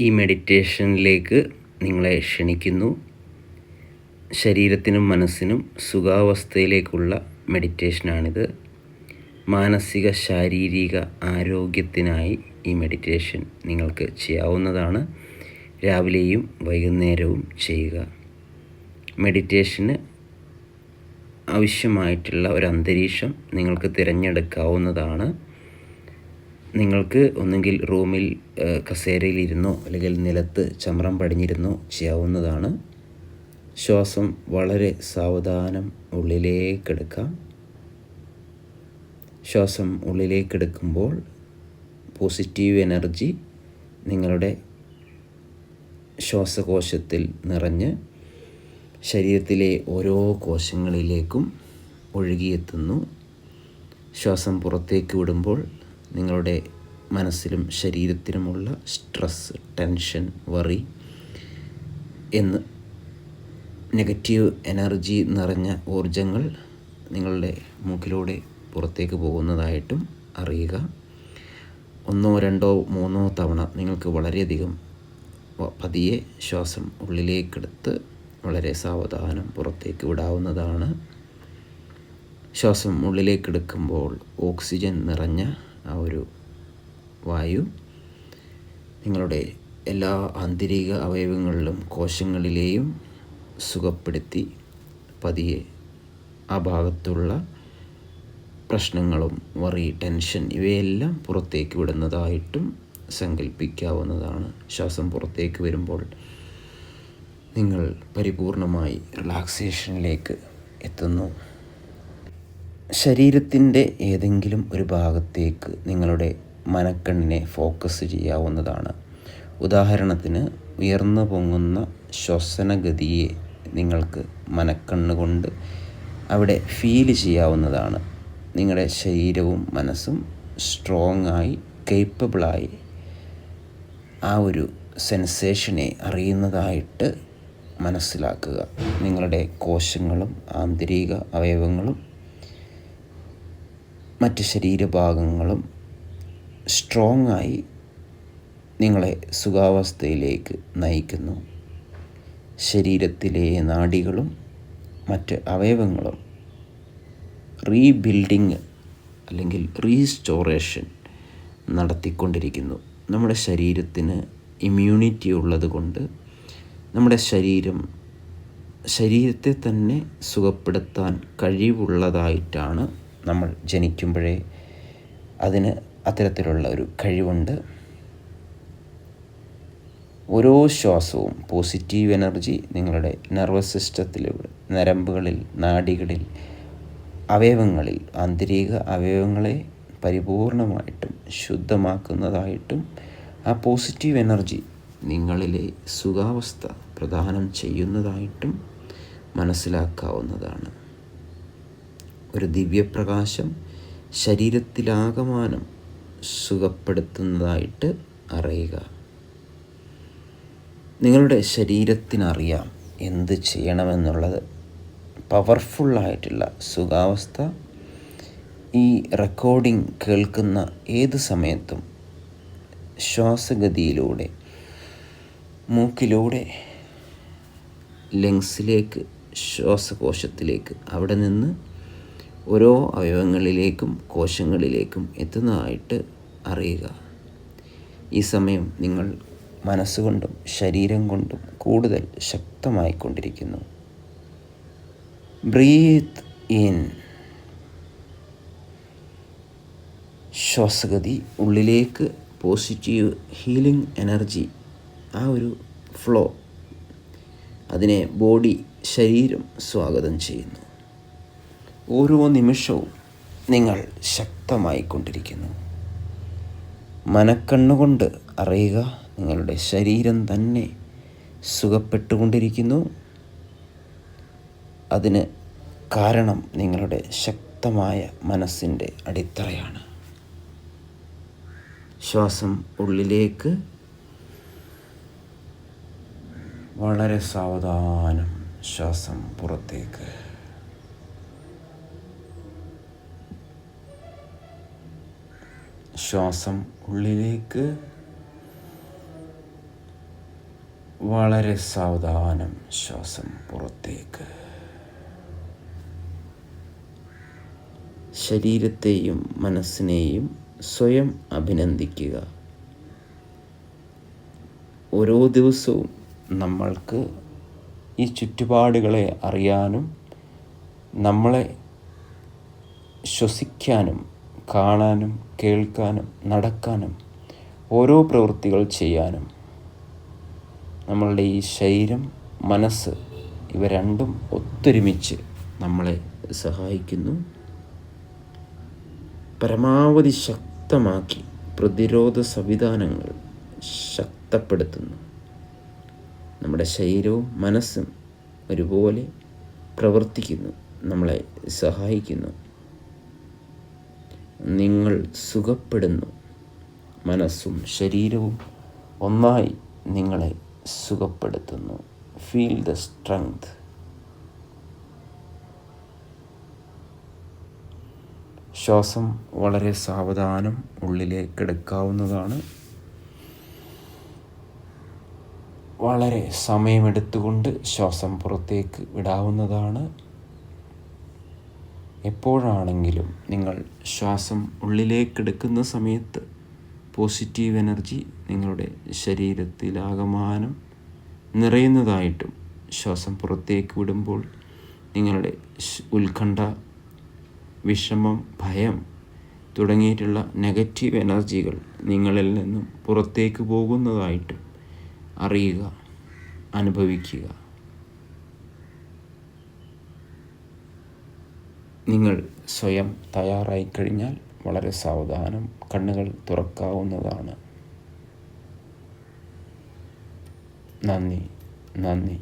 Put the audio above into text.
ഈ മെഡിറ്റേഷനിലേക്ക് നിങ്ങളെ ക്ഷണിക്കുന്നു. ശരീരത്തിനും മനസ്സിനും സുഖാവസ്ഥയിലേക്കുള്ള മെഡിറ്റേഷനാണിത് മാനസിക ശാരീരിക ആരോഗ്യത്തിനായി ഈ മെഡിറ്റേഷൻ നിങ്ങൾക്ക് ചെയ്യാവുന്നതാണ്. രാവിലെയും വൈകുന്നേരവും ചെയ്യുക. മെഡിറ്റേഷന് ആവശ്യമായിട്ടുള്ള ഒരു അന്തരീക്ഷം നിങ്ങൾക്ക് തിരഞ്ഞെടുക്കാവുന്നതാണ്. നിങ്ങൾക്ക് ഒന്നുകിൽ റൂമിൽ കസേരയിലിരുന്നോ അല്ലെങ്കിൽ നിലത്ത് ചമ്രം പടിഞ്ഞിരുന്നോ ചെയ്യാവുന്നതാണ്. ശ്വാസം വളരെ സാവധാനം ഉള്ളിലേക്കെടുക്കാം ശ്വാസം ഉള്ളിലേക്കെടുക്കുമ്പോൾ പോസിറ്റീവ് എനർജി നിങ്ങളുടെ ശ്വാസകോശത്തിൽ നിറഞ്ഞ് ശരീരത്തിലെ ഓരോ കോശങ്ങളിലേക്കും ഒഴുകിയെത്തുന്നു. ശ്വാസം പുറത്തേക്ക് വിടുമ്പോൾ നിങ്ങളുടെ മനസ്സിലും ശരീരത്തിനുമുള്ള സ്ട്രെസ് ടെൻഷൻ വറി എന്ന് നെഗറ്റീവ് എനർജി നിറഞ്ഞ ഊർജങ്ങൾ നിങ്ങളുടെ മൂക്കിലൂടെ പുറത്തേക്ക് പോകുന്നതായിട്ടും അറിയുക. ഒന്നോ രണ്ടോ മൂന്നോ തവണ നിങ്ങൾക്ക് വളരെയധികം പതിയെ ശ്വാസം ഉള്ളിലേക്കെടുത്ത് വളരെ സാവധാനം പുറത്തേക്ക് വിടാവുന്നതാണ്. ശ്വാസം ഉള്ളിലേക്കെടുക്കുമ്പോൾ ഓക്സിജൻ നിറഞ്ഞ ആ ഒരു വായു നിങ്ങളുടെ എല്ലാ ആന്തരിക അവയവങ്ങളിലും കോശങ്ങളിലെയും സുഖപ്പെടുത്തി പതിയെ ആ ഭാഗത്തുള്ള പ്രശ്നങ്ങളും വറി ടെൻഷൻ ഇവയെല്ലാം പുറത്തേക്ക് വിടുന്നതായിട്ടും സങ്കല്പിക്കാവുന്നതാണ് ശ്വാസം പുറത്തേക്ക് വരുമ്പോൾ നിങ്ങൾ പരിപൂർണമായി റിലാക്സേഷനിലേക്ക് എത്തുന്നു. ശരീരത്തിന്റെ ഏതെങ്കിലും ഒരു ഭാഗത്തേക്ക് നിങ്ങളുടെ മനക്കണ്ണിനെ ഫോക്കസ് ചെയ്യാവുന്നതാണ്. ഉദാഹരണത്തിന് ഉയർന്നു പൊങ്ങുന്ന ശ്വസനഗതിയെ നിങ്ങൾക്ക് മനക്കണ്ണുകൊണ്ട് അവിടെ ഫീൽ ചെയ്യാവുന്നതാണ്. നിങ്ങളുടെ ശരീരവും മനസ്സും സ്ട്രോങ് ആയി കേപ്പബിളായി ആ ഒരു സെൻസേഷനെ അറിയുന്നതായിട്ട് മനസ്സിലാക്കുക. നിങ്ങളുടെ കോശങ്ങളും ആന്തരിക അവയവങ്ങളും മറ്റ് ശരീരഭാഗങ്ങളും സ്ട്രോങ് ആയി നിങ്ങളെ സുഖാവസ്ഥയിലേക്ക് നയിക്കുന്നു. ശരീരത്തിലെ നാഡികളും മറ്റ് അവയവങ്ങളും റീബിൽഡിങ് അല്ലെങ്കിൽ റീസ്റ്റോറേഷൻ നടത്തിക്കൊണ്ടിരിക്കുന്നു. നമ്മുടെ ശരീരത്തിന് ഇമ്മ്യൂണിറ്റി ഉള്ളത് കൊണ്ട് നമ്മുടെ ശരീരം ശരീരത്തെ തന്നെ സുഖപ്പെടുത്താൻ കഴിവുള്ളതായിട്ടാണ് നമ്മൾ ജനിക്കുമ്പോഴേ അതിന് അത്തരത്തിലുള്ള ഒരു കഴിവുണ്ട്. ഓരോ ശ്വാസവും പോസിറ്റീവ് എനർജി നിങ്ങളുടെ നെർവസ് സിസ്റ്റത്തിലൂടെ നരമ്പുകളിൽ നാഡികളിൽ അവയവങ്ങളിൽ ആന്തരിക അവയവങ്ങളെ പരിപൂർണമായിട്ടും ശുദ്ധമാക്കുന്നതായിട്ടും ആ പോസിറ്റീവ് എനർജി നിങ്ങളിലെ സുഖാവസ്ഥ പ്രദാനം ചെയ്യുന്നതായിട്ടും മനസ്സിലാക്കാവുന്നതാണ്. ഒരു ദിവ്യപ്രകാശം ശരീരത്തിലാകമാനം സുഖപ്പെടുത്തുന്നതായിട്ട് അറിയുക. നിങ്ങളുടെ ശരീരത്തിനറിയാം എന്ത് ചെയ്യണമെന്നുള്ളത്. പവർഫുള്ളായിട്ടുള്ള സുഖാവസ്ഥ. ഈ റെക്കോർഡിംഗ് കേൾക്കുന്ന ഏത് സമയത്തും ശ്വാസഗതിയിലൂടെ മൂക്കിലൂടെ ലങ്സിലേക്ക് ശ്വാസകോശത്തിലേക്ക് അവിടെ നിന്ന് ഓരോ അവയവങ്ങളിലേക്കും കോശങ്ങളിലേക്കും എത്തുന്നതായിട്ട് അറിയുക. ഈ സമയം നിങ്ങൾ മനസ്സുകൊണ്ടും ശരീരം കൊണ്ടും കൂടുതൽ ശക്തമായിക്കൊണ്ടിരിക്കുന്നു. Breath in. ശ്വാസഗതി ഉള്ളിലേക്ക് പോസിറ്റീവ് ഹീലിംഗ് എനർജി ആ ഒരു ഫ്ലോ. അതിനെ ബോഡി ശരീരം സ്വാഗതം ചെയ്യുന്നു. ഓരോ നിമിഷവും നിങ്ങൾ ശക്തമായിക്കൊണ്ടിരിക്കുന്നു. മനക്കണ്ണുകൊണ്ട് അറിയുക നിങ്ങളുടെ ശരീരം തന്നെ സുഖപ്പെട്ടുകൊണ്ടിരിക്കുന്നു. അതിന് കാരണം നിങ്ങളുടെ ശക്തമായ മനസ്സിന്റെ അടിത്തറയാണ്. ശ്വാസം ഉള്ളിലേക്ക്. വളരെ സാവധാനം ശ്വാസം പുറത്തേക്ക്. ശ്വാസം ഉള്ളിലേക്ക് വളരെ സാവധാനം ശ്വാസം പുറത്തേക്ക്. ശരീരത്തെയും മനസ്സിനെയും സ്വയം അഭിനന്ദിക്കുക. ഓരോ ദിവസവും നമ്മൾക്ക് ഈ ചുറ്റുപാടുകളെ അറിയാനും നമ്മളെ ശ്വസിക്കാനും കാണാനും കേൾക്കാനും നടക്കാനും ഓരോ പ്രവൃത്തികൾ ചെയ്യാനും നമ്മളുടെ ഈ ശരീരം മനസ്സ് ഇവ രണ്ടും ഒത്തൊരുമിച്ച് നമ്മളെ സഹായിക്കുന്നു. പരമാവധി ശക്തമാക്കി പ്രതിരോധ സംവിധാനങ്ങൾ ശക്തപ്പെടുത്തുന്നു. നമ്മുടെ ശരീരവും മനസ്സും ഒരുപോലെ പ്രവർത്തിക്കുന്നു നമ്മളെ സഹായിക്കുന്നു. നിങ്ങൾ സുഖപ്പെടുന്നു. മനസ്സും ശരീരവും ഒന്നായി നിങ്ങളെ സുഖപ്പെടുത്തുന്നു. ഫീൽ ദ സ്ട്രെങ്ത് ശ്വാസം വളരെ സാവധാനം ഉള്ളിലേക്ക് എടുക്കാവുന്നതാണ് വളരെ സമയമെടുത്തുകൊണ്ട് ശ്വാസം പുറത്തേക്ക് വിടാവുന്നതാണ്. എപ്പോഴാണെങ്കിലും നിങ്ങൾ ശ്വാസം ഉള്ളിലേക്കെടുക്കുന്ന സമയത്ത് പോസിറ്റീവ് എനർജി നിങ്ങളുടെ ശരീരത്തിലാകമാനം നിറയുന്നതായിട്ടും ശ്വാസം പുറത്തേക്ക് വിടുമ്പോൾ നിങ്ങളുടെ ഉത്കണ്ഠ വിഷമം ഭയം തുടങ്ങിയിട്ടുള്ള നെഗറ്റീവ് എനർജികൾ നിങ്ങളിൽ നിന്നും പുറത്തേക്ക് പോകുന്നതായിട്ടും അറിയുക അനുഭവിക്കുക. നിങ്ങൾ സ്വയം തയ്യാറായി കഴിഞ്ഞാൽ വളരെ സാവധാനം കണ്ണുകൾ തുറക്കാവുന്നതാണ്. നന്ദി നന്ദി.